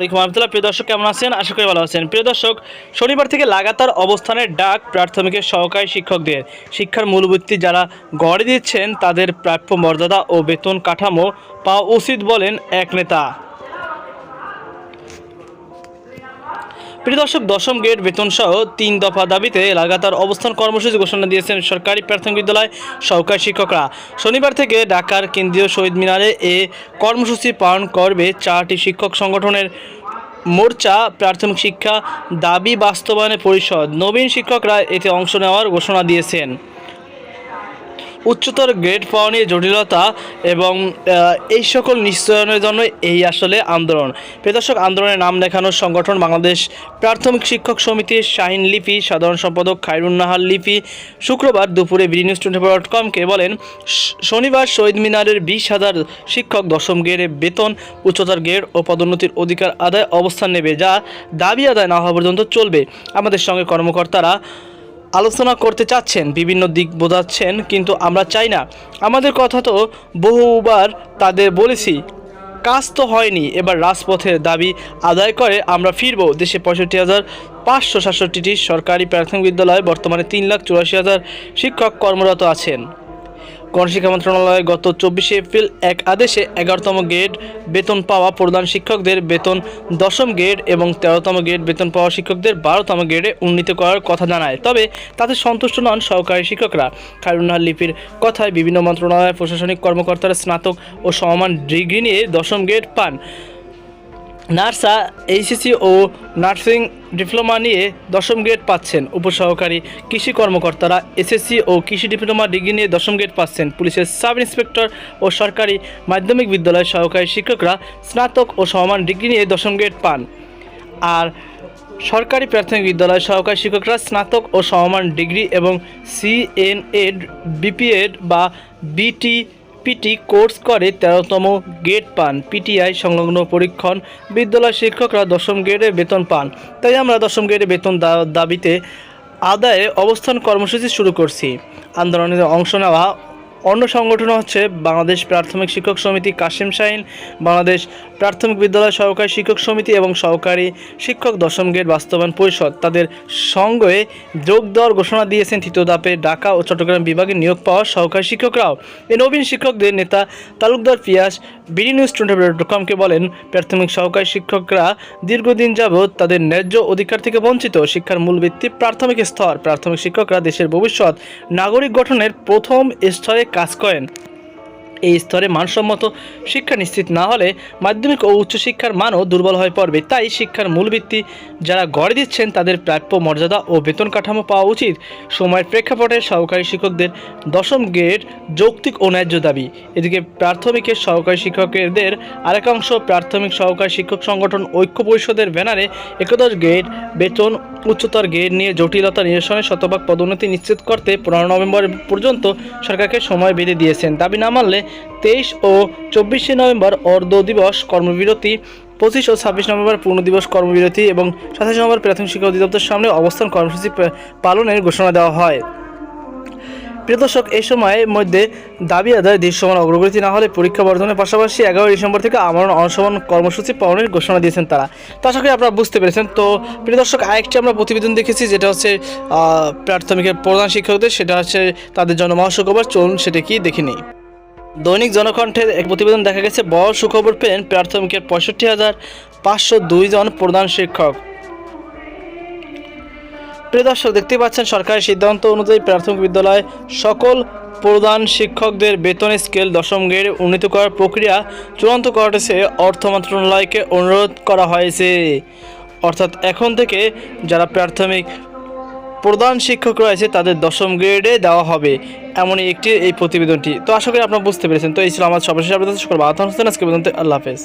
আলাইকুম আহমতুল্লাহ প্রিয় দর্শক কেমন আছেন? আশা করি ভালো আছেন। প্রিয় দর্শক, শনিবার থেকে লাগাতার অবস্থানের ডাক প্রাথমিকের সহকারী শিক্ষকদের। শিক্ষার মূলবৃত্তি যারা গড়ে দিচ্ছেন, তাদের প্রাপ্য মর্যাদা ও বেতন কাঠামো পাওয়া উচিত বলেন এক নেতা। প্রিয় দর্শক, দশম গ্রেড বেতন সহ তিন দফা দাবিতে লাগাতার অবস্থান কর্মসূচি ঘোষণা দিয়েছেন সরকারি প্রাথমিক বিদ্যালয় সহকারী শিক্ষকরা। শনিবার থেকে ঢাকার কেন্দ্রীয় শহীদ মিনারে এ কর্মসূচি পালন করবে চারটি শিক্ষক সংগঠনের মোর্চা, প্রাথমিক শিক্ষা, দাবি বাস্তবায়নে পরিষদ। নবীন শিক্ষকরা এতে অংশ নেওয়ার ঘোষণা দিয়েছেন। উচ্চতর গ্রেড পাওয়া নিয়ে জটিলতা এবং এই সকল নিশ্চয়নের জন্য এই আসলে আন্দোলন। প্রদর্শক আন্দোলনের নাম দেখানোর সংগঠন বাংলাদেশ প্রাথমিক শিক্ষক সমিতির শাহিন লিপি, সাধারণ সম্পাদক খায়রুন নাহার লিপি শুক্রবার দুপুরে BD news twenty four dot কমকে বলেন শনিবার শহীদ মিনারের বিশ হাজার শিক্ষক দশম গ্রেডে বেতন, উচ্চতর গ্রেড ও পদোন্নতির অধিকার আদায় অবস্থান নেবে, যা দাবি আদায় না হওয়া পর্যন্ত চলবে। আমাদের সঙ্গে কর্মকর্তারা আলোচনা করতে চাচ্ছেন, বিভিন্ন দিক বোঝাচ্ছেন, কিন্তু আমরা চাই না। আমাদের কথা তো বহুবার তাদের বলেছি। কাজ তো হয়নি, এবার রাজপথের দাবি আদায় করে আমরা ফিরব। দেশে পঁয়ষট্টি হাজার পাঁচশো সাতষট্টিটি সরকারি প্রাথমিক বিদ্যালয়ে বর্তমানে তিন লাখ চুরাশি হাজার শিক্ষক কর্মরত আছেন। গণশিক্ষা মন্ত্রণালয় গত চব্বিশে এপ্রিল এক আদেশে এগারোতম গ্রেড বেতন পাওয়া প্রধান শিক্ষকদের বেতন দশম গ্রেড এবং তেরোতম গ্রেড বেতন পাওয়া শিক্ষকদের বারোতম গ্রেডে উন্নীত করার কথা জানায়। তবে তাতে সন্তুষ্ট নন সহকারী শিক্ষকরা। খায়রুন্নাহার লিপির কথায় বিভিন্ন মন্ত্রণালয়ের প্রশাসনিক কর্মকর্তারা স্নাতক ও সমমান ডিগ্রি নিয়ে দশম গ্রেড পান। নার্সা এইচএসসি ও নার্সিং ডিপ্লোমা নিয়ে দশম গ্রেড পাচ্ছেন। উপসহকারী কৃষি কর্মকর্তারা এসএসসি ও কৃষি ডিপ্লোমা ডিগ্রি নিয়ে দশম গ্রেড পাচ্ছেন। পুলিশের সাব ইন্সপেক্টর ও সরকারি মাধ্যমিক বিদ্যালয়ের সহকারী শিক্ষকরা স্নাতক ও সমান ডিগ্রি নিয়ে দশম গ্রেড পান। আর সরকারি প্রাথমিক বিদ্যালয়ের সহকারী শিক্ষকরা স্নাতক ও সমমান ডিগ্রি এবং সিএনএড বিপিএড বা বিটি পিটি কোর্স করে তেরোতম গেট পান। পিটিআই সংলগ্ন পরীক্ষণ বিদ্যালয় শিক্ষকরা দশম গ্রেডে বেতন পান। তাই আমরা দশম গ্রেডে বেতন দাবিতে আদায়ে অবস্থান কর্মসূচি শুরু করছি। আন্দোলনে অংশ নেওয়া অন্য সংগঠন হচ্ছে বাংলাদেশ প্রাথমিক শিক্ষক সমিতি কাশিম শাহিন, বাংলাদেশ প্রাথমিক বিদ্যালয় সহকারী শিক্ষক সমিতি এবং সহকারী শিক্ষক দশম গ্রেড বাস্তবায়ন পরিষদ। তাদের সঙ্গে যোগ দেওয়ার ঘোষণা দিয়েছেন তৃতীয় ধাপে ঢাকা ও চট্টগ্রাম বিভাগে নিয়োগ পাওয়া সহকারী শিক্ষকরাও। এই নবীন শিক্ষকদের নেতা Talukdar Pias BD news twenty dot কমকে বলেন, প্রাথমিক সহকারী শিক্ষকরা দীর্ঘদিন যাবৎ তাদের ন্যায্য অধিকার থেকে বঞ্চিত। শিক্ষার মূল ভিত্তি প্রাথমিক স্তর। প্রাথমিক শিক্ষকরা দেশের ভবিষ্যৎ নাগরিক গঠনের প্রথম স্তরে কাজ করেন। এই স্তরে মানসম্মত শিক্ষা নিশ্চিত না হলে মাধ্যমিক ও উচ্চশিক্ষার মানও দুর্বল হয়ে পড়বে। তাই শিক্ষার মূল ভিত্তি যারা গড়ে দিচ্ছেন, তাদের প্রাপ্য মর্যাদা ও বেতন কাঠামো পাওয়া উচিত। সময়ের প্রেক্ষাপটে সহকারী শিক্ষকদের দশম গ্রেড যৌক্তিক ও ন্যায্য দাবি। এদিকে প্রাথমিকের সহকারী শিক্ষকদের আরেকাংশ প্রাথমিক সহকারী শিক্ষক সংগঠন ঐক্য পরিষদের ব্যানারে একাদশ গ্রেড বেতন উচ্চতর গ্রেড নিয়ে জটিলতা নিরসনে শতভাগ পদোন্নতি নিশ্চিত করতে পনেরো নভেম্বর পর্যন্ত সরকারকে সময় বেঁধে দিয়েছেন। দাবি না মানলে তেইশ ও চব্বিশে নভেম্বর অর্ধ দিবস কর্মবিরতি, পঁচিশ ও ছাব্বিশ নভেম্বর পূর্ণ দিবস কর্মবিরতি এবং সাতাশ নভেম্বর প্রাথমিক শিক্ষা অধিদপ্তর সামনে অবস্থান কর্মসূচি পালনের ঘোষণা দেওয়া হয়। প্রিয় দর্শক, এই সময়ের মধ্যে দাবি আদায় দৃশ্যমান অগ্রগতি না হলে পরীক্ষা বর্ধনের পাশাপাশি এগারোই ডিসেম্বর থেকে আমরণ অনশন কর্মসূচি পালনের ঘোষণা দিয়েছেন তারা। তো করি আপনারা বুঝতে পেরেছেন। তো প্রিয় দর্শক, আরেকটি আমরা প্রতিবেদন দেখেছি, যেটা হচ্ছে প্রাথমিকের প্রধান শিক্ষকদের, সেটা হচ্ছে তাদের জন্য মহাসুখবর। চলুন সেটা কি দেখে নিই। দৈনিক জনকণ্ঠের এক প্রতিবেদন দেখা গেছে, বড় সুখবর পেলেন প্রাথমিকের পঁয়ষট্টি হাজার পাঁচশো দুই জন প্রধান শিক্ষক। প্রিয় দর্শক, দেখতে পাচ্ছেন সরকারের সিদ্ধান্ত অনুযায়ী প্রাথমিক বিদ্যালয় সকল প্রধান শিক্ষকদের বেতন স্কেল দশম গ্রেডে উন্নীত করার প্রক্রিয়া চূড়ান্ত করেছে অর্থ মন্ত্রণালয়কে অনুরোধ করা হয়েছে। অর্থাৎ এখন থেকে যারা প্রাথমিক প্রধান শিক্ষক রয়েছে, তাদের দশম গ্রেডে দেওয়া হবে এমনই একটি এই প্রতিবেদনটি। তো আশা করি আপনারা বুঝতে পেরেছেন। তো এই ছিল আমার সর্বশেষ আবেদন শুক্রবার আজকে পর্যন্ত আল্লাহ হাফেজ।